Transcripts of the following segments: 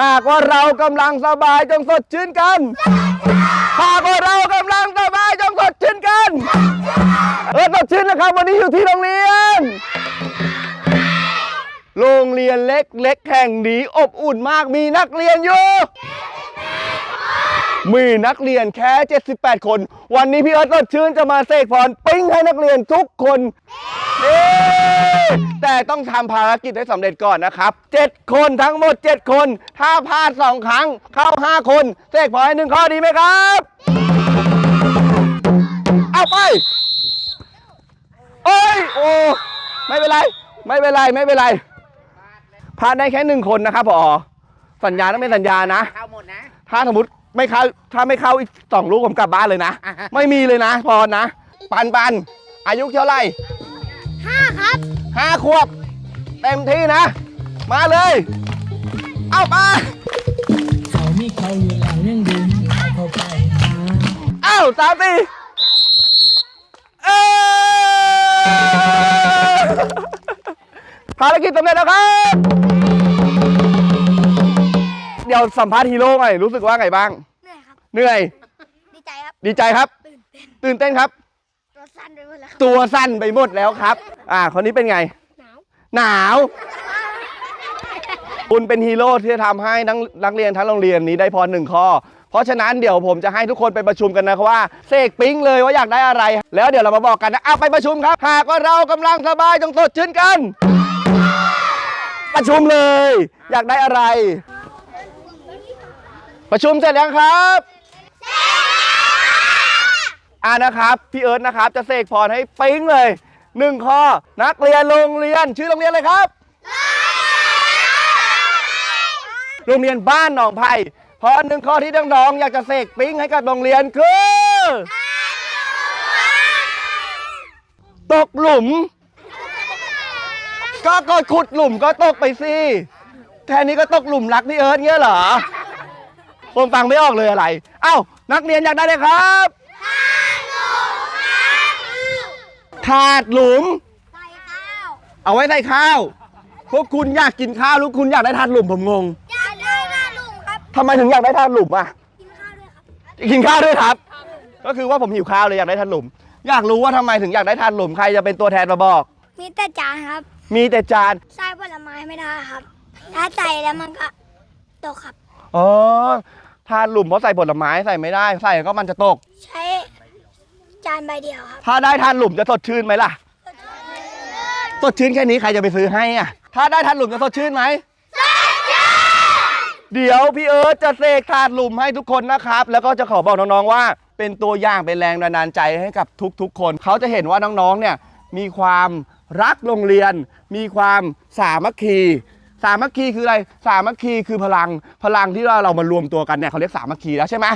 หากว่าเรากำลังสบายจงสดชื่นกัน หากว่าเรากำลังสบายจงสดชื่นกัน เออสดชื่นนะครับ วันนี้อยู่ที่โรงเรียน โรงเรียนเล็กเล็กๆแห่งนี้อบอุ่นมากมีนักเรียนอยู่ มีนักเรียนแค่ 78 คน วันนี้พี่เอิร์ธสดชื่นจะมาเสกพรปิ้งให้นักเรียนทุกคนเย้แต่ต้องทำภารกิจให้สำเร็จก่อนนะครับ 7 คนทั้งหมด 7 คน ถ้าพลาด 2 ครั้งเข้า 5 คนเสกพรให้หนึ่งข้อดีไหมครับ เอาไปโอ้ยโอ้ไม่เป็นไร ไม่เป็นไร ไม่เป็นไร พลาดได้แค่หนึ่งคนนะครับพอสัญญาต้องเป็นสัญญานะ เข้าหมดนะ ถ้าสมมติไม่เข้าถ้าไม่เข้าอีกสองลูกผมกลับบ้านเลยนะ อ่าฮะ ไม่มีเลยนะพอนะ ปันปันอายุเท่าไหร่ห้าครับ ห้าขวบ เต็มที่นะ มาเลย เอาไป เขามีเขาอยู่แล้วยังดึงเข้าไปหาเอาสามสี่เอ้ย ภารกิจสำเร็จแล้วครับ เดี๋ยวสัมภาษณ์ฮีโร่หน่อยรู้สึกว่าไงบ้าง เหนื่อยครับ เหนื่อย ดีใจครับ ดีใจครับ ตื่นเต้น ตื่นเต้นครับ ตัวสั่นไปหมดแล้วครับ ตัวสั้นไปหมดแล้วครับ อ่า คนนี้เป็นไง หนาว หนาว คุณเป็นฮีโร่ที่จะทำให้นักนักเรียนทั้งโรงเรียนนี้ได้พรหนึ่งข้อ เพราะฉะนั้นเดี๋ยวผมจะให้ทุกคนไปประชุมกันนะครับว่าเสกปิ๊งเลยว่าอยากได้อะไร แล้วเดี๋ยวเรามาบอกกันนะอะไปประชุมครับ หากว่าเรากำลังสบายจงสดชื่นกัน ประชุมเลย อยากได้อะไร ประชุมเสร็จยังครับอ่านะครับ พี่เอิร์ธนะครับ จะเสกพรให้ปิ๊งเลยหนึ่งข้อนักเรียนโรงเรียนชื่อโรงเรียนอะไรครับ โรงเรียนบ้านหนองไผ่เพราะหนึ่งข้อที่น้องๆอยากจะเสกปิ๊งให้กับโรงเรียนคือ ตกหลุม ก็ก็ขุดหลุมก็ตกไปสิแค่นี้ก็ตกหลุมรักพี่เอิร์ธเงี้ยเหรอผมฟังไม่ออกเลยอะไร เอ้า นักเรียนอยากได้เลยครับถาดหลุมใส่ข้าวเอาไว้ใส่ข้าว พวกคุณอยากกินข้าวหรือคุณอยากได้ถาดหลุมผมงงอยากได้หน้าลุงครับทำไมถึงอยากได้ถาดหลุมอะกินข้าวด้วยครับกินข้าวด้วยครับ ก็คือว่าผมหิวข้าวเลยอยากได้ถาดหลุม อยากรู้ว่าทำไมถึงอยากได้ถาดหลุมใครจะเป็นตัวแทนมาบอกมีแต่จานครับ มีแต่จานใส่ผลไม้ไม่ได้ครับ ถ้าใส่แล้วมันก็ตกครับ อ๋อถาดหลุมเพราะใส่ผลไม้ใส่ไม่ได้ ใส่ก็มันจะตก ใช้จานใบเดียวครับ ถ้าได้ถาดหลุมจะสดชื่นไหมล่ะ สดชื่นแค่นี้ใครจะไปซื้อให้อะ ถ้าได้ถาดหลุมจะสดชื่นไหมเดี๋ยวพี่เอิร์ธจะเสกถาดหลุมให้ทุกคนนะครับ แล้วก็จะขอบอกน้องๆว่า เป็นตัวอย่างเป็นแรงบันดาลใจให้กับทุกๆ คน เขาจะเห็นว่าน้องๆเนี่ยมีความ รักโรงเรียน มีความสามัคคี สามัคคีคืออะไร สามัคคีคือพลัง พลังที่เราเรามารวมตัวกันเนี่ยเขาเรียกสามัคคีแล้วใช่ไหม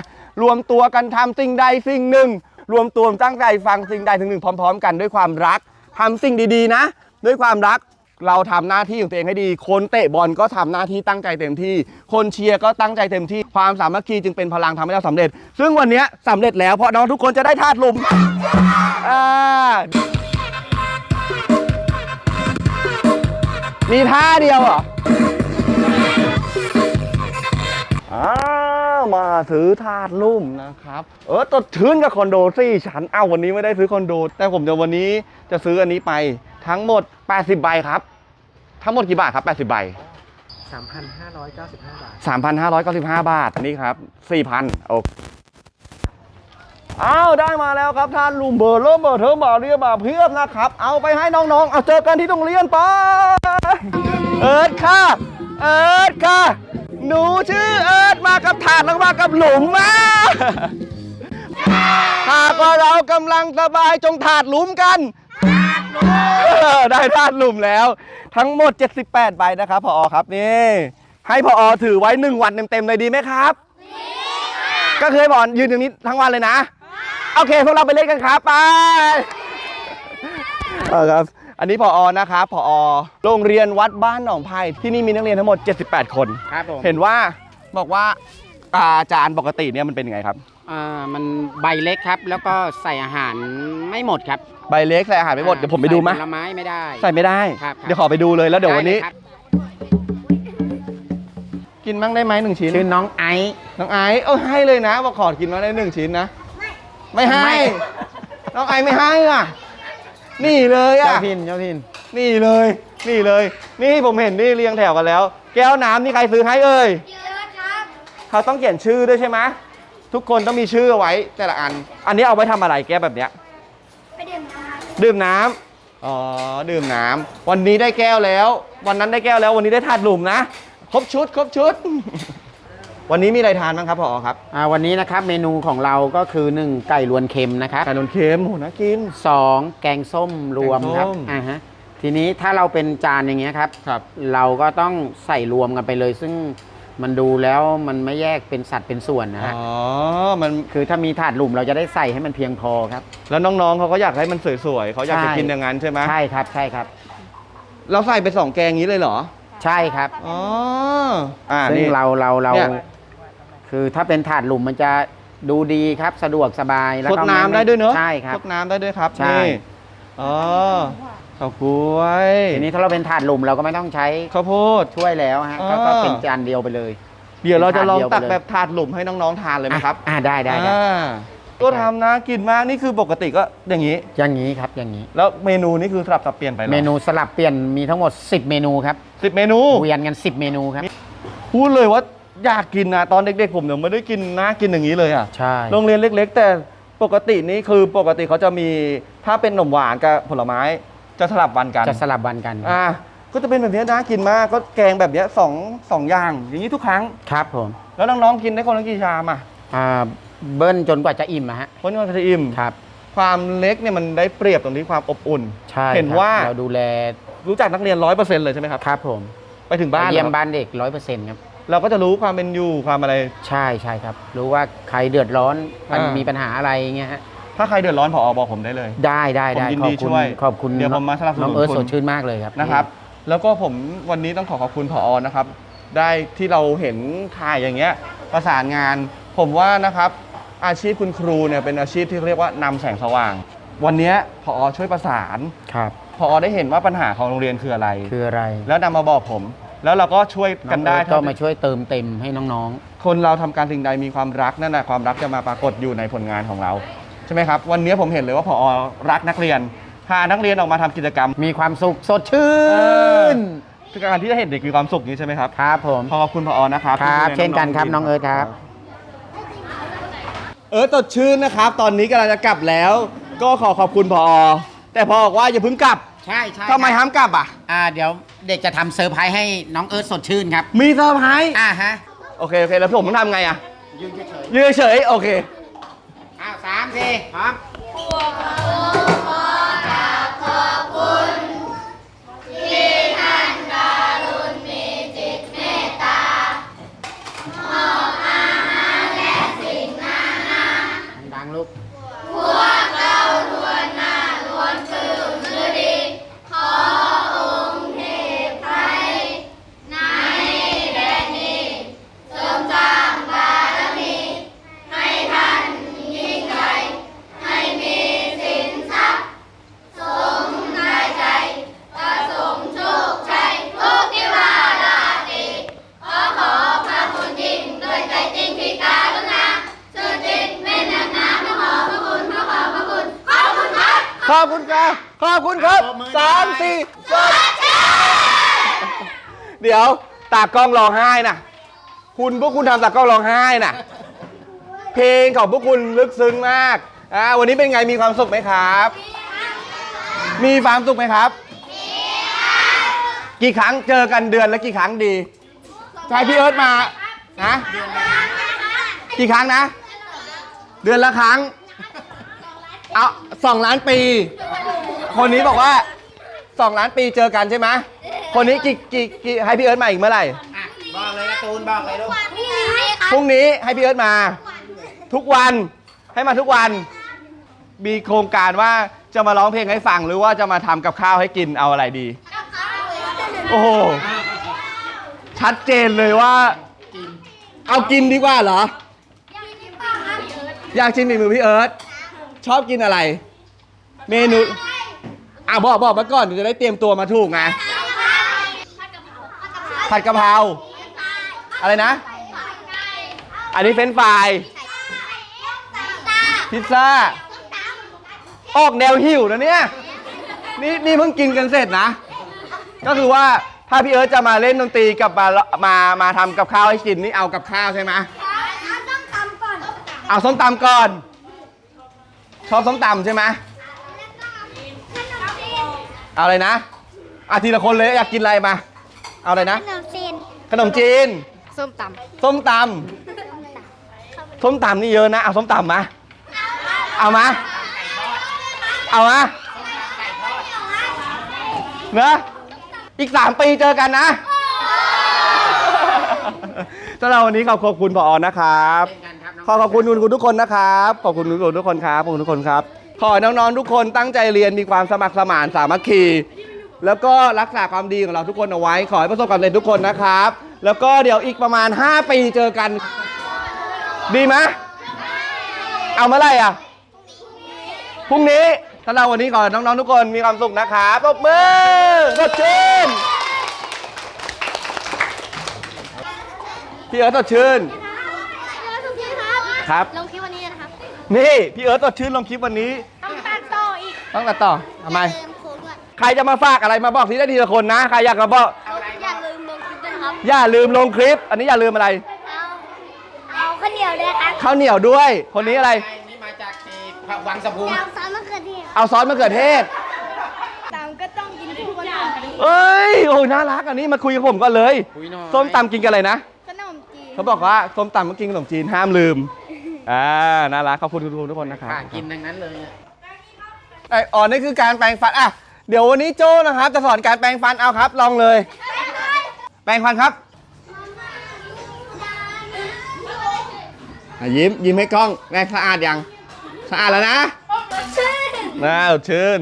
รวมตัวกันทำสิ่งใดสิ่งหนึ่ง รวมตัวตั้งใจฟังสิ่งใดสิ่งหนึ่งพร้อม ๆ กันด้วยความรักทำสิ่งดีๆนะ ด้วยความรักเราทำหน้าที่ของตัวเองให้ดี คนเตะบอลก็ทำหน้าที่ตั้งใจเต็มที่ คนเชียร์ก็ตั้งใจเต็มที่ ความสามัคคีจึงเป็นพลังทำให้เราสำเร็จ ซึ่งวันนี้ยสำเร็จแล้วเพราะน้องทุกคนจะได้ธาตุลมอ่า มีท่าเดียวเหรอ อ้าวมาซื้อถาดลุ่มนะครับ เออตดชื้นกับคอนโดสี่ชั้นอ้าววันนี้ไม่ได้ซื้อคอนโด แต่ผมจะวันนี้จะซื้ออันนี้ไปทั้งหมด 80 ใบครับ ทั้งหมดกี่บาทครับ 80 ใบ 3,595 บาท 3,595 บาท นี่ครับ 4,000โอเค อ้าวได้มาแล้วครับท่านลุงเบอร์เริ่มเบอร์เทอร์มาเรียมาเพียบนะครับ เอาไปให้น้องๆ เอาเจอกันที่โรงเรียนไปเอิร์ดค่ะ เอิร์ดค่ะ หนูชื่อเอิร์ดมากับถาดแล้วมากับหลุมมาหากว่าเรากำลังสบายจงถาดหลุมกันเออได้ธาตุหลุมแล้ว ทั้งหมด 78 ใบนะครับพอครับนี่ให้พอถือไว้ 1 วันเต็มๆเลยดีไหมครับ ก็คือให้พอยืนตรงนี้ทั้งวันเลยนะ โอเคพวกเราไปเล่นกันครับไปเอาครับ อันนี้พอนะครับพอโรงเรียนวัดบ้านหนองไผ่ที่นี่มีนักเรียนทั้งหมด 78 คน ครับผมเห็นว่าบอกว่าอาจารย์ปกติเนี่ยมันเป็นยังไงครับ อ่ามันใบเล็กครับ แล้วก็ใส่อาหารไม่หมดครับใบเล็กใส่อาหารไม่หมดเดี๋ยวผมไปดูไหมใส่ผลไม้ไม่ได้ ใส่ไม่ได้ ครับครับ เดี๋ยวขอไปดูเลยแล้วเดี๋ยววันนี้ไครับกิกินบ้างได้ไหมหนึ่งชิ้นชื่อน้องไอซ์น้องไอซ์เออให้เลยนะบอกขอกินมาได้หนึ่งชิ้นนะ ไม่ให้ไม่น้องไอซ์ไม่ให้อะ นี่เลยอะ เจ้าทินเจ้าทินนี่เลย นี่เลย นี่ผมเห็นนี่เรียงแถวกันแล้ว แก้วน้ำนี่ใครซื้อให้เอ่ย เยอะครับเขาต้องเขียนชื่อด้วยใช่ไหมทุกคนต้องมีชื่อเอาไว้แต่ละอัน อันนี้เอาไว้ทำอะไรแก้วแบบเนี้ย ไปดื่มน้ำดื่มน้ำอ๋อ ดื่มน้ำวันนี้ได้แก้วแล้ว วันนั้นได้แก้วแล้ว วันนี้ได้ถาดหลุมนะ ครบชุด ครบชุด วันนี้มีอะไรทานบ้างครับผอครับอ่าวันนี้นะครับเมนูของเราก็คือ 1 ไก่รวนเค็มนะครับไก่นนเค็มโหน่ากินสองแกงส้มรวมครับแกงส้ม อ่าฮะทีนี้ถ้าเราเป็นจานอย่างเงี้ยครับครับ เราก็ต้องใส่รวมกันไปเลย ซึ่งมันดูแล้วมันไม่แยกเป็นสัดเป็นส่วนนะฮะอ๋อ มันคือถ้ามีถาดหลุมเราจะได้ใส่ให้มันเพียงพอครับ แล้วน้องๆเขาก็อยากให้มันสวยๆเขาอยากจะใช่ กินอย่างนั้นใช่ไหมใช่ครับใช่ครับ เราใส่ไปสองแกงนี้เลยเหรอ ใช่ครับ อ๋อ อ่าซึ่งนี่ เราเราเราเนี่ย คือถ้าเป็นถาดหลุมมันจะดูดีครับสะดวกสบายแล้วซดก็ม่น้ำได้ด้วยเนอะใช่ครับ ซดน้ำได้ด้วยครับใช่ นี่อ๋อข้าวกล้วยทีนี้ถ้าเราเป็นถาดหลุมเราก็ไม่ต้องใช้ข้าวโพด ช่วยแล้วฮะก็อ่า ก็เป็นจานเดียวไปเลย เดี๋ยวเราจะลองเป็นถาดเดียวไปตักเลยแบบถาดหลุมให้น้องๆทานเลยไหมครับอ่าได้ได้ได้อ่าก็ทำนะกินมากนี่คือปกติก็อย่างนี้ อย่างนี้ครับอย่างนี้ แล้วเมนูนี่คือสลับสับเปลี่ยนไปหรอเมนูสลับเปลี่ยนมีทั้งหมด 10 เมนูครับ สิบเมนู เวียนกัน 10 เมนูครับ พูดเลยว่า อยากกินนะตอนเด็กๆผมเนี่ยไม่ได้กินนะกินอย่างนี้เลยอะใช่ โรงเรียนเล็ก ๆ แต่ปกตินี่คือปกติเขาจะมีถ้าเป็นขนมหวานกับผลไม้จะสลับวันกันจะสลับวันกันอ่าก็จะเป็นแบบนี้นะกินมากก็แกงแบบเนี้ยสองสองอย่าง อย่างนี้ทุกครั้ง ครับผม แล้วน้องๆกินได้คนละกี่ชามอะอ่าเบิ้ลจนกว่าจะอิ่มอะฮะคนก็จะอิ่มครับ ความเล็กเนี่ยมันได้เปรียบตรงที่ความอบอุ่น ใช่เห็นครับว่าเราดูแลรู้จักนักเรียนร้อยเปอร์เซ็นต์เลยใช่ไหมครับครับผม ไปถึงบ้านเยี่ยมเหรอบ้านเด็กร้อยเปอร์เซ็นต์ครับ เราก็จะรู้ความเป็นอยู่ความอะไร ใช่ใช่ครับ รู้ว่าใครเดือดร้อนมันอ่ามี มีปัญหาอะไรเงี้ยฮะถ้าใครเดือดร้อนผอบอกผมได้เลย ได้ได้ได้ผมยินขดีอบคุณช่วยขอบคุณเดี๋ยวผมมาสนับสนุนน้องเอิร์ธคุณ สดชื่นมากเลยครับ นะครับ แล้วก็ผมวันนี้ต้องขอขอบคุณผอนะครับ ได้ที่เราเห็นถ่ายอย่างเงี้ยประสานงาน ผมว่านะครับ อาชีพคุณครูเนี่ยเป็นอาชีพที่เรียกว่านำแสงสว่าง วันเนี้ยผอช่วยประสานครับผอได้เห็นว่าปัญหาของโรงเรียนคืออะไร คืออะไร แล้วนำมาบอกผม แล้วเราก็ช่วยน้กัอนงได้เอิร์ธก็เท่ามาช่วยเติมเต็มให้น้อง คนเราทำการสิ่งใดมีความรักนั่นแหละความรักจะมาปรากฏอยู่ในผลงานของเราใช่ไหมครับ วันนี้ผมเห็นเลยว่าผอรักนักเรียนพานักเรียนออกมาทำกิจกรรม ๆ มีความสุขสดชื่เอนอการที่จะเห็นเด็กมีความสุขนี้ใช่ไหมครับ ครับผม ขอบคุณผอนะครับครับที่ดูแลเช่นกันครับๆน้องเอิร์ธครับ เอิร์ธสดชื่นนะครับ ตอนนี้กำลังจะกลับแล้ว ก็ขอขอบคุณผอแต่พอบอกว่าอย่าเพิ่งกลับ ใช่ใช่ทำไมห้ามกลับอะ อ่าเดี๋ยวเด็กจะทำเซอร์ไพรส์ให้น้องเอิร์ธสดชื่นครับ มีเซอร์ไพรส์อ่าฮะ โอเค โอเค แล้วผมต้องทำไงอะยืนเฉยยืนเฉยโอเค ๆอ้าวสามสี่พร้อมดัง ขอบคุณครับ ขอบคุณครับปรบมือสามหน่อยสี่สดเดี๋ยวตากล้องร้องไห้นะคุณพวกคุณทำตากล้องร้องไห้นะเพลงของพวกคุณลึกซึ้งมากอ่าวันนี้เป็นไงมีความสุขไหมครับ มีความสุขไหมครับ กี่ครั้งเจอกันเดือนละกี่ครั้งดีใช่พี่เอิร์ธมานะกี่ครั้งนะ เดือนละครั้ง เอาสองล้านปี คนนี้บอกว่าสองล้านปีเจอกันใช่ไหมคนนี้กี่กี่กี่ให้พี่เอิร์ธมาอีกเมื่อไหร่อะบอกเลยการ์ตูนบอกเลยลูกนี่ไงครับพรุ่งนี้ให้พี่เอิร์ธมา ทุกวันให้มาทุกวัน มีโครงการว่าจะมาร้องเพลงให้ฟังหรือว่าจะมาทำกับข้าวให้กินเอาอะไรดี โอ้โห ชัดเจนเลยว่า เอากินดีกว่าเหรอ อยากชิมฝีมือพี่เอิร์ธ ชอบกินอะไร เมนูอะบอกบอกมาก่อนเดี๋ยวจะได้เตรียมตัวมาถูกไงผัดกะเพราอะไรนะ อันนี้เฟรนช์ฟรายพิซซ่าออกแนวหิวนะเนี่ยนี่นี่เพิ่งกินกันเสร็จนะ ก็คือว่าถ้าพี่เอิร์ธจะมาเล่นดนตรีกับมามามาทำกับข้าวให้กินนี่เอากับข้าวใช่ไหมต้องตำก่อนเอาส้มตำก่อน ชอบส้มตำใช่ไหมเอาอะไรนะอาทีละคนเลยอยากกินอะไรมา เอาอะไรนะ ขนมจีนขนมจีน ส้มตส้มตำส้มตำนี่เยอะนะ เอาส้มตำมา เอามา เอามาเนอะอีกสามปีเจอกันนะสำหรับวันนี้ขอบคุณพอนะครับ เช่นกันครับน้องขอขอบคุณคุณทุกคนนะครับขอบคุณคุณทุกคนครับขอบคุณทุกคนครับ ขอให้น้องๆทุกคนตั้งใจเรียนมีความสมัครสมานสามัคคี แล้วก็รักษาความดีของเราทุกคนเอาไว้ ขอให้ประสบความสำเร็จทุกคนนะครับ แล้วก็เดี๋ยวอีกประมาณ 5 ปีเจอกัน ดีไหมเอาเมื่อไหร่อะพรุ่งนี้ถ้าเราวันนี้ขอให้น้องๆทุกคนมีความสุขนะครับปรบมือสดชื่นพี่เอิร์ธสดชื่นำ ครับ ลงคลิปวันนี้นะครับนี่พี่เอิร์ธสดชื่นลงคลิปวันนี้ ต้องตัดต่ออีกต้องตัดต่อทำไมเติมโค้ดด้วยใครจะมาฝากอะไรมาบอกทีได้ทีละคนนะ ใครอยากมาบอก อย่าลืมลงคลิปด้วยนะครับ อย่าลืมลงคลิป อันนี้อย่าลืมอะไร เอาเอาข้าวเหนียวด้วยครับข้าวเหนียวด้วย คนนี้อะไร นี่มาจากที่วังสะพุง เอาซอสมะเขือเทศเอาซอสมะเขือเทศ ตามก็ต้องกินทุกวันเอ้ย โอ้ยน่ารักอันนี้มาคุยกับผมก่อนเลย คุยหน่อย ส้มตำกินกันอะไรนะ ขนมจีนเขาบอกว่าส้มตำต้องกินขนมจีนห้ามลืม อ่าน่ารักขอบคุณทุกคนนะครับ ค่ะกินทั้งนั้นเลยอะไออ๋อนี่คือการแปรงฟันอะเดี๋ยววันนี้โจ้นะครับ จะสอนการแปรงฟันเอาครับ ลองเลย แปรงฟันครับอะยิ้มยิ้มให้กล้องแม่สะอาดยังสะอาดแล้วนะน่าสดชื่น